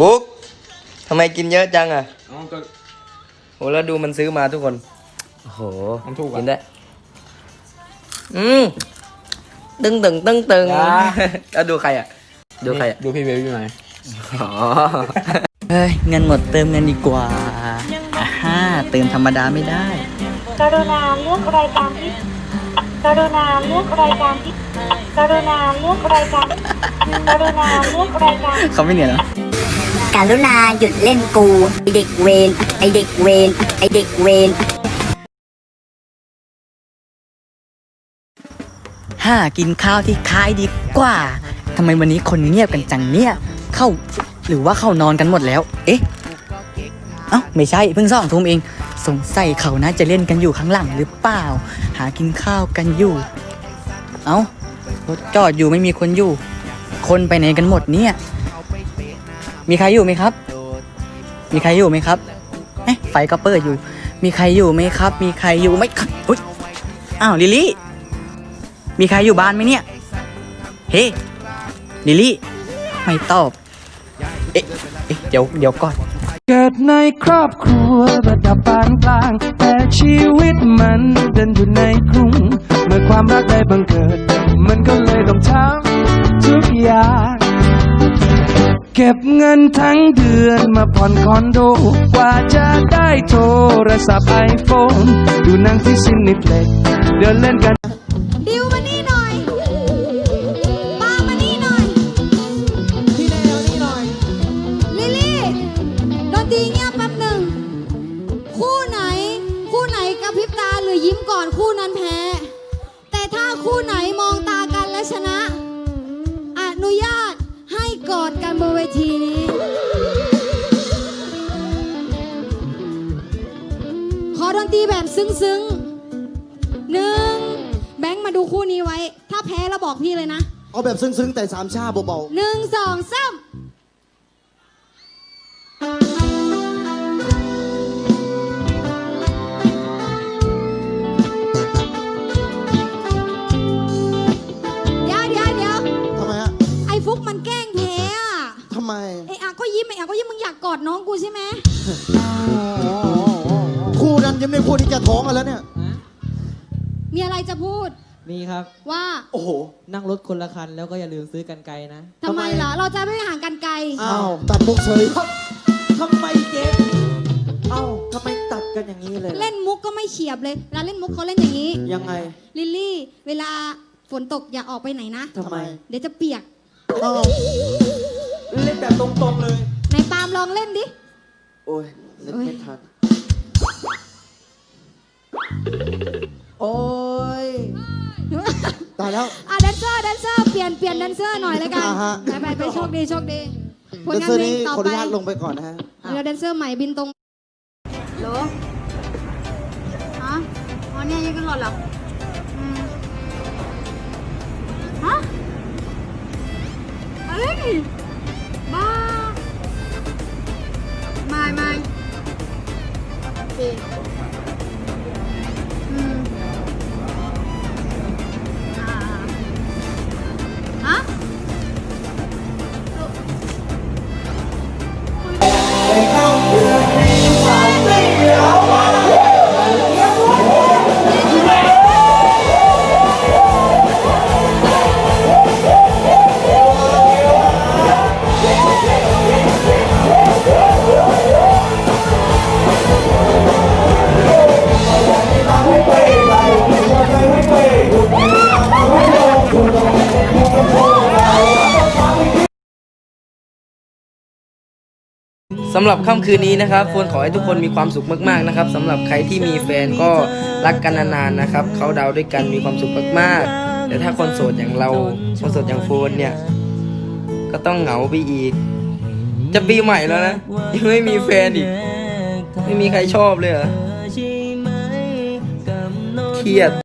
บุ๊กทำไมกินเยอะจังอะอ๋อก็ โหแล้วดูมันซื้อมาทุกคน โอ้โหมันถูกอะ กินได้ อืมตึงตึงตึงตึงอ่าแล้วดูใครอะ ดูใครอะ ดูพี่เบบี้หน่อยอ๋อ เฮ้ย เงินหมดเติมเงินดีกว่าอ่าฮ่าเติมธรรมดาไม่ได้ กรุณาเลือกรายการที่กรุณาเลือกรายการที่กรุณาเลือกรายการกรุณาเลือกรายการ เขาไม่เหนื่อยเหรอ การุณาหยุดเล่นกู ไอเด็กเวนไอเด็กเวนไอเด็กเวนห้ากินข้าวที่ค่ายดีกว่าทำไมวันนี้คนเงียบกันจังเนี่ย เข้าหรือว่าเข้านอนกันหมดแล้ว เอ๊ะ เอ้าไม่ใช่เพิ่งสองทุ่มเอง สงสัยเขาน่าจะเล่นกันอยู่ข้างหลังหรือเปล่า หากินข้าวกันอยู่ เอ้ารถจอดอยู่ไม่มีคนอยู่ คนไปไหนกันหมดเนี่ย มีใครอยู่ไหมครับ มีใครอยู่ไหมครับเอ๊ะไฟก็เปิดอยู่ มีใครอยู่ไหมครับ มีใครอยู่ไหมครับอุ๊ยอ้าวลิลลี่ มีใครอยู่บ้านไหมเนี่ย เฮ้ลิลลี่ ไม่ตอบ เอ๊ะเอ๊ะเดี๋ยวเดี๋ยวก่อน เกิดในครอบครัวระดับปานกลาง แต่ชีวิตมันเดินอยู่ในกรุง เมื่อความรักได้บังเกิด มันก็เลยต้องทำ เก็บเงินทั้งเดือนมาผ่อนคอนโด กว่าจะได้โทรศัพท์ไอโฟนดูหนังที่ซินิเพล็กซ์เดินเล่นกัน ดิวมานี่หน่อยปามานี่หน่อย พี่เลวนี่หน่อย ลิลลี่ดนตรีเงียบแป๊บหนึ่ง คู่ไหน คู่ไหนกระพริบตาหรือยิ้มก่อนคู่นั้นแพ้ ทีนี้ ขอดนตรีแบบซึ้งๆหนึ่งแบงค์มาดูคู่นี้ไว้ ถ้าแพ้แล้วบอกพี่เลยนะ เอาแบบซึ้งๆ แต่สามชาเบาหนึ่งสองสาม ยิ้มไอ้อะก็ยิ้มมึงอยากกอดน้องกูใช่ไหมคู่นั้นยังไม่พูดที่จะท้องกันแล้วเนี่ยมีอะไรจะพูดมีครับ ว่าโอ้โห นั่งรถคนละคันแล้วก็อย่าลืมซื้อกันไกลนะ ทำไมล่ะเราจะไม่ห่างกันไกล อ้าว ตัดมุกเฉยทำไมเจ๊เอ้าทำไมตัดกันอย่างนี้เลยเล่นมุกก็ไม่เฉียบเลยเวลาเล่นมุกเขาเล่นอย่างนี้ ยังไงลิลลี่ เวลาฝนตกอย่าออกไปไหนนะ ทำไม เดี๋ยวจะเปียก อ้าว เล่นแบบตรงๆเลย ไหนปาล์มลองเล่นดิ โอ้ยเล่นโอ้ยไม่ทัน โอ้ย ตายแล้ว อะแดนเซอร์แดนเซอร์เปลี่ยนเปลี่ยนแดนเซอร์หน่อยเลยกันอ่าฮะ ไปไปไปโชคดีโชคดีผลแดนงานเซอร์เพลนี้งต่อขออไปนุญาตลงไปก่อนนะฮะ เดี๋ยวแดนเซอร์ใหม่บินตรงโหลฮะอ๋อเนี่ยยังกันหลอดเหรออืมฮะ เฮ้ย โสำหรับค่ำคืนนี้นะครับโฟนขอให้ทุกคนมีความสุขมากๆนะครับสำหรับใครที่มีแฟนก็รักกันนานๆนะครับเขาดาวด้วยกันมีความสุขมากๆ แต่ถ้าคนโสดอย่างเราคนโสดอย่างโฟนเนี่ย ก็ต้องเหงาไปอีก จะปีใหม่แล้วนะยังไม่มีแฟนอีก ไม่มีใครชอบเลยเหรอเครียด